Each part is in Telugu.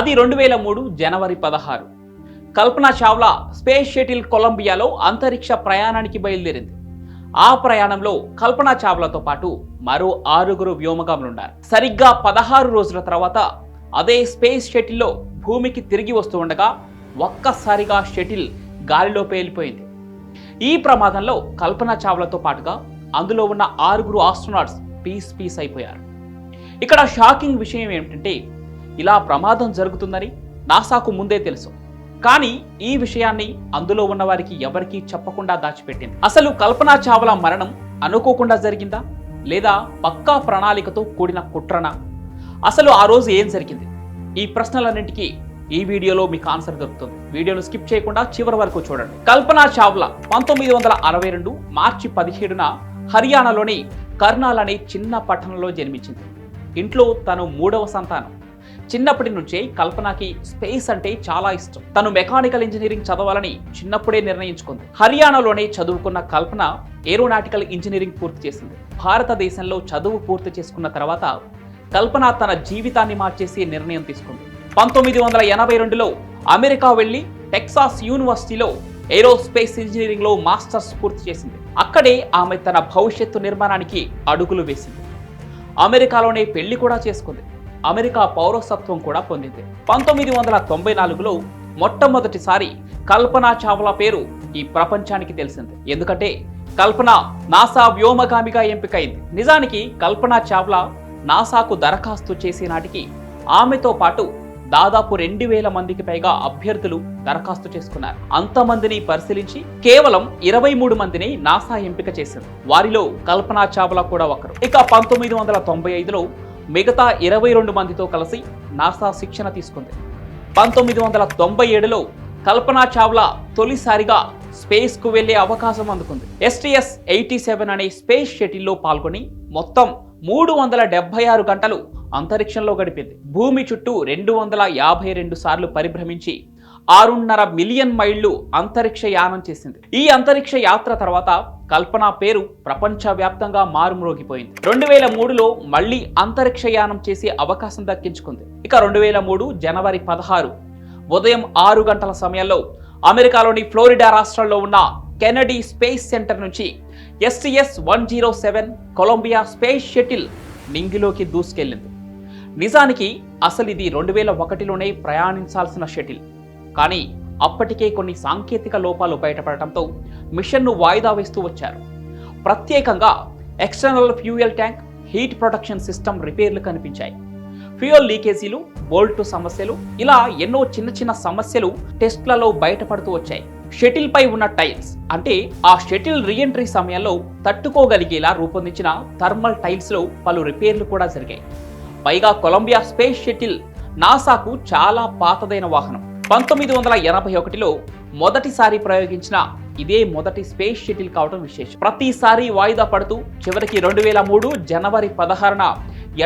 అది రెండు వేల మూడు జనవరి పదహారు. కల్పనా చావ్లా స్పేస్ షటిల్ కొలంబియాలో అంతరిక్ష ప్రయాణానికి బయలుదేరింది. ఆ ప్రయాణంలో కల్పనా చావ్లాతో పాటు మరో ఆరుగురు వ్యోమగాములున్నారు. సరిగ్గా పదహారు రోజుల తర్వాత అదే స్పేస్ షటిల్లో భూమికి తిరిగి వస్తూ ఉండగా ఒక్కసారిగా షటిల్ గాలిలో పేలిపోయింది. ఈ ప్రమాదంలో కల్పనా చావ్లాతో పాటుగా అందులో ఉన్న ఆరుగురు ఆస్ట్రోనాట్స్ పీస్ పీస్ అయిపోయారు. ఇక్కడ షాకింగ్ విషయం ఏమిటంటే ఇలా ప్రమాదం జరుగుతుందని నాసాకు ముందే తెలుసు. కానీ ఈ విషయాన్ని అందులో ఉన్న వారికి ఎవరికీ చెప్పకుండా దాచిపెట్టింది. అసలు కల్పనా చావ్లా మరణం అనుకోకుండా జరిగిందా? లేదా పక్కా ప్రణాళికతో కూడిన కుట్రనా? అసలు ఆ రోజు ఏం జరిగింది? ఈ ప్రశ్నలన్నింటికీ ఈ వీడియోలో మీకు ఆన్సర్ దొరుకుతుంది. వీడియోను స్కిప్ చేయకుండా చివరి వరకు చూడండి. కల్పనా చావ్లా పంతొమ్మిది వందల అరవై రెండు మార్చి పదిహేడున హర్యానాలోని కర్నాల్ అనే చిన్న పట్టణంలో జన్మించింది. ఇంట్లో తను మూడవ సంతానం. చిన్నప్పటి నుంచే కల్పనకి స్పేస్ అంటే చాలా ఇష్టం. తను మెకానికల్ ఇంజనీరింగ్ చదవాలని చిన్నప్పుడే నిర్ణయించుకుంది. హర్యానాలోనే చదువుకున్న కల్పన ఏరోనాటికల్ ఇంజనీరింగ్ పూర్తి చేసింది. భారతదేశంలో చదువు పూర్తి చేసుకున్న తర్వాత కల్పన తన జీవితాన్ని మార్చేసి నిర్ణయం తీసుకుంది. పంతొమ్మిది వందల ఎనభై రెండులో అమెరికా వెళ్ళి టెక్సాస్ యూనివర్సిటీలో ఏరోస్పేస్ ఇంజనీరింగ్లో మాస్టర్స్ పూర్తి చేసింది. అక్కడే ఆమె తన భవిష్యత్తు నిర్మాణానికి అడుగులు వేసింది. అమెరికాలోనే పెళ్ళి కూడా చేసుకుంది. అమెరికా పౌరసత్వం కూడా పొందింది. పంతొమ్మిది వందల తొంభై నాలుగులో మొట్టమొదటిసారి కల్పనా చావ్లా పేరు ఈ ప్రపంచానికి తెలిసింది. ఎందుకంటే కల్పన నాసా వ్యోమగామిగా ఎంపికైంది. నిజానికి కల్పనా చావ్లా నాసాకు దరఖాస్తు చేసే నాటికి ఆమెతో పాటు దాదాపు రెండు వేల మందికి పైగా అభ్యర్థులు దరఖాస్తు చేసుకున్నారు. అంతమందిని పరిశీలించి కేవలం ఇరవై మూడు మందిని నాసా ఎంపిక చేసింది. వారిలో కల్పనా చావ్లా కూడా ఒకరు. ఇక పంతొమ్మిది వందల తొంభై ఐదులో మిగతా ఇరవై రెండు మందితో కలిసి నాసా శిక్షణ తీసుకుంది. పంతొమ్మిది వందల తొంభై ఏడులో కల్పనా చావ్లా తొలిసారిగా స్పేస్కు వెళ్ళే అవకాశం అందుకుంది. ఎస్టీఎస్ ఎయిటీ సెవెన్ అనే స్పేస్ షటిల్లో పాల్గొని మొత్తం మూడు వందల డెబ్బై ఆరు గంటలు అంతరిక్షంలో గడిపింది. భూమి చుట్టూ రెండు వందల యాభై రెండు సార్లు పరిభ్రమించి ఆరున్నర మిలియన్ మైళ్ళు అంతరిక్ష యానం చేసింది. ఈ అంతరిక్ష యాత్ర తర్వాత కల్పన పేరు ప్రపంచవ్యాప్తంగా మారుమ్రోగిపోయింది. రెండు వేల మూడులో మళ్ళీ అంతరిక్ష యానం చేసే అవకాశం దక్కించుకుంది. ఇక రెండు వేల మూడు జనవరి పదహారు ఉదయం ఆరు గంటల సమయంలో అమెరికాలోని ఫ్లోరిడా రాష్ట్రంలో ఉన్న కెనడీ స్పేస్ సెంటర్ నుంచి STS one zero seven Columbia space shuttle నింగిలోకి దూసుకెళ్ళింది నిజానికి అసలు ఇది రెండు వేల ఒకటిలోనే ప్రయాణించాల్సిన షటిల్. కానీ అప్పటికే కొన్ని సాంకేతిక లోపాలు బయటపడటంతో మిషన్ను వాయిదా వేస్తూ వచ్చారు. ప్రత్యేకంగా external fuel tank heat protection system రిపేర్లు కనిపించాయి. ఫ్యూయల్ లీకేజీలు బోల్ట్ సమస్యలు ఇలా ఎన్నో చిన్న చిన్న సమస్యలు టెస్ట్లలో బయటపడుతూ వచ్చాయి. షటిల్ పై ఉన్న టైల్స్ అంటే ఆ షటిల్ రీఎంట్రీ సమయంలో తట్టుకోగలిగేలా రూపొందించిన థర్మల్ టైల్స్లో పలు రిపేర్లు కూడా జరిగాయి. పైగా కొలంబియా స్పేస్ షటిల్ నాసాకు చాలా పాతదైన వాహనం. పంతొమ్మిది వందల ఎనభై ఒకటిలో మొదటిసారి ప్రయోగించిన ఇదే మొదటి స్పేస్ షటిల్ కావడం విశేషం. ప్రతిసారి వాయిదా పడుతూ చివరికి రెండు వేల మూడు జనవరి పదహారున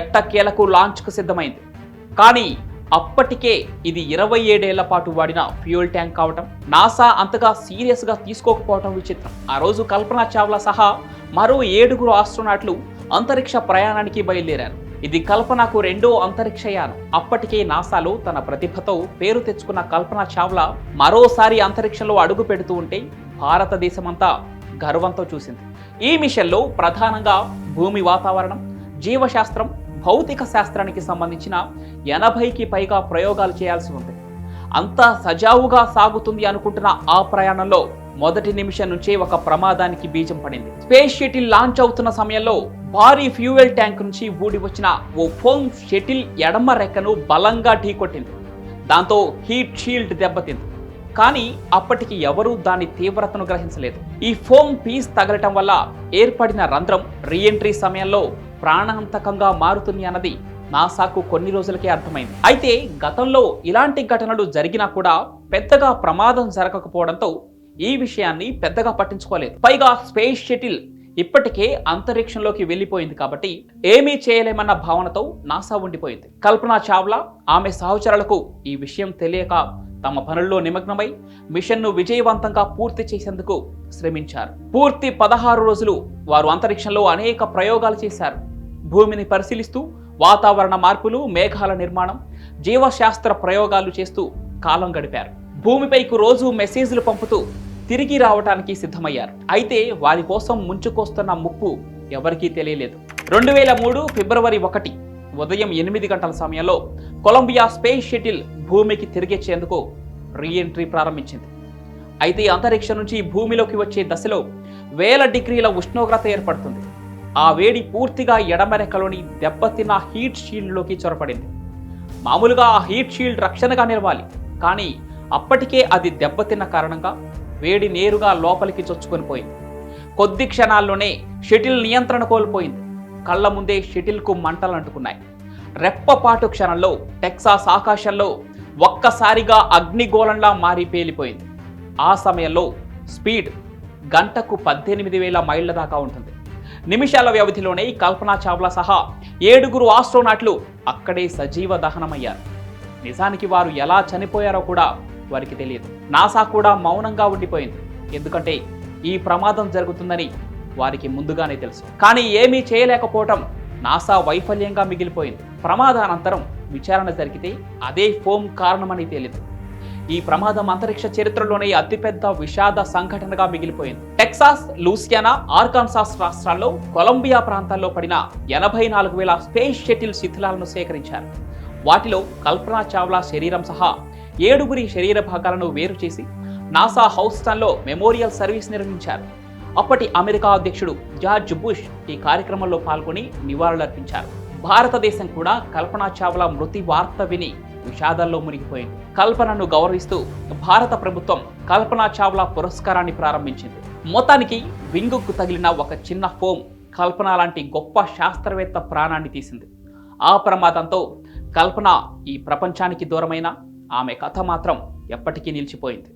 ఎట్టకేలకు లాంచ్కు సిద్ధమైంది. కానీ అప్పటికే ఇది ఇరవై ఏడేళ్ళ పాటు వాడిన ఫ్యూయల్ ట్యాంక్ కావటం నాసా అంతగా సీరియస్గా తీసుకోకపోవటం విచిత్రం. ఆ రోజు కల్పనా చావ్లా సహా మరో ఏడుగురు ఆస్ట్రోనాట్లు అంతరిక్ష ప్రయాణానికి బయలుదేరారు ఇది కల్పనకు రెండో అంతరిక్షయానం అప్పటికే నాసాలో తన ప్రతిభతో పేరు తెచ్చుకున్న కల్పన చావ్లా మరోసారి అంతరిక్షంలో అడుగు పెడుతూ ఉంటే భారతదేశమంతా గర్వంతో చూసింది. ఈ మిషన్లో ప్రధానంగా భూమి వాతావరణం జీవశాస్త్రం భౌతిక శాస్త్రానికి సంబంధించిన ఎనభైకి పైగా ప్రయోగాలు చేయాల్సి ఉంది. అంతా సజావుగా సాగుతుంది అనుకుంటున్న ఆ ప్రయాణంలో మొదటి నిమిషం నుంచే ఒక ప్రమాదానికి బీజం పడింది. స్పేస్ షటిల్ లాంచ్ అవుతున్న సమయంలో భారీ ఫ్యూయల్ ట్యాంక్ నుంచి ఊడి వచ్చిన ఓ ఫోమ్ షటిల్ ఎడమ రెక్కను బలంగా ఢీకొట్టింది. దాంతో హీట్ షీల్డ్ దెబ్బతింది. కానీ అప్పటికి ఎవరూ దాని తీవ్రతను గ్రహించలేదు. ఈ ఫోమ్ పీస్ తగలటం వల్ల ఏర్పడిన రంధ్రం రీఎంట్రీ సమయంలో ప్రాణాంతకంగా మారుతుంది అన్నది నాసాకు కొన్ని రోజులకే అర్థమైంది. అయితే గతంలో ఇలాంటి ఘటనలు జరిగినా కూడా పెద్దగా ప్రమాదం జరగకపోవడంతో ఈ విషయాన్ని పెద్దగా పట్టించుకోలేదు. పైగా స్పేస్ షటిల్ ఇప్పటికే అంతరిక్షంలోకి వెళ్ళిపోయింది కాబట్టి ఏమీ చేయలేమన్న భావనతో నాసా ఉండిపోయింది. కల్పనా చావ్లా ఆమె సహచరులకు ఈ విషయం తెలియక తమ పనుల్లో నిమగ్నమై మిషన్ను విజయవంతంగా పూర్తి చేసేందుకు శ్రమించారు. పూర్తి పదహారు రోజులు వారు అంతరిక్షంలో అనేక ప్రయోగాలు చేశారు. భూమిని పరిశీలిస్తూ వాతావరణ మార్పులు మేఘాల నిర్మాణం జీవశాస్త్ర ప్రయోగాలు చేస్తూ కాలం గడిపారు. భూమిపైకి రోజు మెసేజ్లు పంపుతూ తిరిగి రావటానికి సిద్ధమయ్యారు. అయితే వారి కోసం ముంచుకొస్తున్న ముప్పు ఎవరికీ తెలియలేదు. రెండు వేల మూడు ఫిబ్రవరి ఒకటి ఉదయం ఎనిమిది గంటల సమయంలో కొలంబియా స్పేస్ షటిల్ భూమికి తిరిగేచేందుకు రీఎంట్రీ ప్రారంభించింది. అయితే అంతరిక్షం నుంచి భూమిలోకి వచ్చే దశలో వేల డిగ్రీల ఉష్ణోగ్రత ఏర్పడుతుంది. ఆ వేడి పూర్తిగా ఎడమరెక్కలోని దెబ్బతిన్న హీట్ షీల్డ్లోకి చొరపడింది మామూలుగా ఆ హీట్ షీల్డ్ రక్షణగా నిలవాలి కానీ అప్పటికే అది దెబ్బతిన్న కారణంగా వేడి నేరుగా లోపలికి చొచ్చుకొని పోయింది. కొద్ది క్షణాల్లోనే షటిల్ నియంత్రణ కోల్పోయింది. కళ్ళ ముందే షటిల్కు మంటలు అంటుకున్నాయి. రెప్పపాటు క్షణంలో టెక్సాస్ ఆకాశంలో ఒక్కసారిగా అగ్నిగోళంలా మారి పేలిపోయింది. ఆ సమయంలో స్పీడ్ గంటకు పద్దెనిమిది వేల మైళ్ళ దాకా ఉంటుంది. నిమిషాల వ్యవధిలోనే కల్పనా చావ్లా సహా ఏడుగురు ఆస్ట్రోనాట్లు అక్కడే సజీవ దహనమయ్యారు. నిజానికి వారు ఎలా చనిపోయారో కూడా వారికి తెలియదు. నాసా కూడా మౌనంగా ఉండిపోయింది. ఎందుకంటే ఈ ప్రమాదం జరుగుతుందని వారికి ముందుగానే తెలుసు. కానీ ఏమీ చేయలేకపోవటం నాసా వైఫల్యంగా మిగిలిపోయింది. ప్రమాదానంతరం విచారణ జరిగితే అదే ఫోమ్ కారణమని తేలింది. ఈ ప్రమాదం అంతరిక్ష చరిత్రలోనే అతిపెద్ద విషాద సంఘటనగా మిగిలిపోయింది. టెక్సాస్ లూసియానా ఆర్కాన్సాస్ రాష్ట్రాల్లో కొలంబియా ప్రాంతాల్లో పడిన ఎనభై నాలుగు వేల స్పేస్ షటిల్ శిథిలాలను సేకరించారు. వాటిలో కల్పనా చావ్లా శరీరం సహా ఏడుగురి శరీర భాగాలను వేరు చేసి నాసా హౌస్టన్లో మెమోరియల్ సర్వీస్ నిర్వహించారు. అప్పటి అమెరికా అధ్యక్షుడు జార్జ్ బుష్ ఈ కార్యక్రమంలో పాల్గొని నివాళులర్పించారు. భారతదేశం కూడా కల్పనా చావ్లా మృతి వార్త విని విషాదాల్లో మునిగిపోయింది. కల్పనను గౌరవిస్తూ భారత ప్రభుత్వం కల్పనా చావ్లా పురస్కారాన్ని ప్రారంభించింది. మొత్తానికి వింగుకు తగిలిన ఒక చిన్న ఫోమ్ కల్పన లాంటి గొప్ప శాస్త్రవేత్త ప్రాణాన్ని తీసింది. ఆ ప్రమాదంతో కల్పన ఈ ప్రపంచానికి దూరమైన ఆమె కథ మాత్రం ఎప్పటికీ నిలిచిపోయింది.